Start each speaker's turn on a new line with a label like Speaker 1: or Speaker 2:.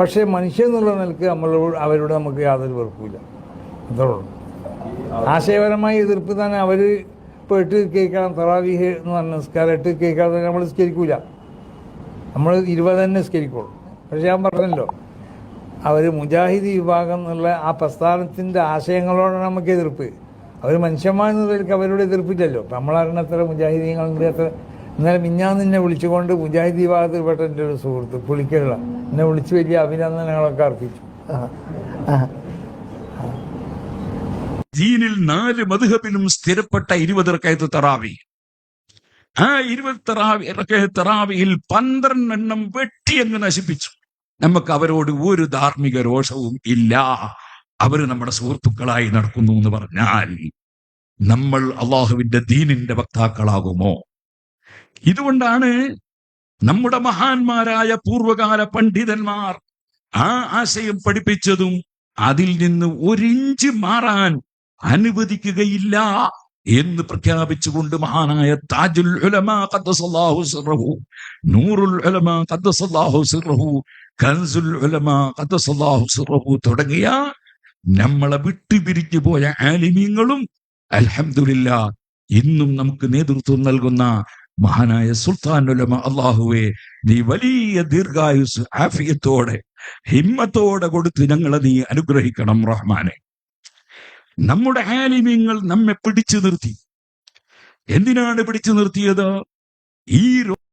Speaker 1: പക്ഷേ മനുഷ്യൻ എന്നുള്ള നിലയ്ക്ക് നമ്മളോട് അവരോട് നമുക്ക് യാതൊരു വെറുപ്പില്ല അത്രേ ഉള്ളൂ. ആശയപരമായ എതിർപ്പ് തന്നെ അവർ ഇപ്പോൾ എട്ട് കേൾക്കണം തറാവീഹ് എന്ന് പറഞ്ഞ നിസ്കാരം എട്ട് കേൾക്കാതെ നമ്മൾ നിസ്കരിക്കൂല. നമ്മൾ ഇരുപത് തന്നെ നിസ്കരിക്കുള്ളൂ. പക്ഷേ ഞാൻ പറഞ്ഞല്ലോ അവർ മുജാഹിദ് വിഭാഗം എന്നുള്ള ആ പ്രസ്ഥാനത്തിന്റെ ആശയങ്ങളോടാണ് നമുക്ക് എതിർപ്പ്. അവർ മനുഷ്യന്മാരെന്ന നിലയ്ക്ക് അവരോട് എതിർപ്പില്ലല്ലോ. നമ്മളറിഞ്ഞ എത്ര മുജാഹിദീങ്ങളുണ്ട് എത്ര ഇന്നലെ മിഞ്ഞാന്ന് എന്നെ വിളിച്ചുകൊണ്ട് മുജാഹിദ് വിഭാഗത്തിൽപ്പെട്ട എന്റെ ഒരു സുഹൃത്ത് പുളിക്കള്ള എന്നെ വിളിച്ച് വലിയ അഭിനന്ദനങ്ങളൊക്കെ അർപ്പിച്ചു.
Speaker 2: ദീനിൽ നാല് മധുഹബിലും സ്ഥിരപ്പെട്ട ഇരുപത് റക്കയത്ത് തറാവി. ആ ഇരുപത് തറാവി തറാവിയിൽ പന്ത്രണ്ടെണ്ണം വെട്ടി അങ്ങ് നശിപ്പിച്ചു. നമുക്ക് അവരോട് ഒരു ധാർമ്മിക രോഷവും ഇല്ല. അവർ നമ്മുടെ സുഹൃത്തുക്കളായി നടക്കുന്നു എന്ന് പറഞ്ഞാൽ നമ്മൾ അള്ളാഹുവിന്റെ ദീനിന്റെ വക്താക്കളാകുമോ? ഇതുകൊണ്ടാണ് നമ്മുടെ മഹാന്മാരായ പൂർവകാല പണ്ഡിതന്മാർ ആ ആശയം പഠിപ്പിച്ചതും അതിൽ നിന്ന് ഒരിഞ്ച് മാറാൻ അനുവദിക്കുകയില്ല എന്ന് പ്രഖ്യാപിച്ചുകൊണ്ട് മഹാനായ താജുൽ നൂറുൽ തുടങ്ങിയ നമ്മളെ വിട്ടുപിരിഞ്ഞു പോയ ആലിമീങ്ങളും അലഹമില്ല ഇന്നും നമുക്ക് നേതൃത്വം നൽകുന്ന മഹാനായ സുൽത്താൻ ഉലമ അള്ളാഹുവെ നീ വലിയ ദീർഘായുസ് ആഫിയത്തോടെ ഹിമ്മത്തോടെ കൊടുത്ത് ഞങ്ങളെ നീ അനുഗ്രഹിക്കണം റഹ്മാനെ. നമ്മുടെ ആലിമ്യങ്ങൾ നമ്മെ പിടിച്ചു നിർത്തി. എന്തിനാണ് പിടിച്ചു നിർത്തിയത്? ഈ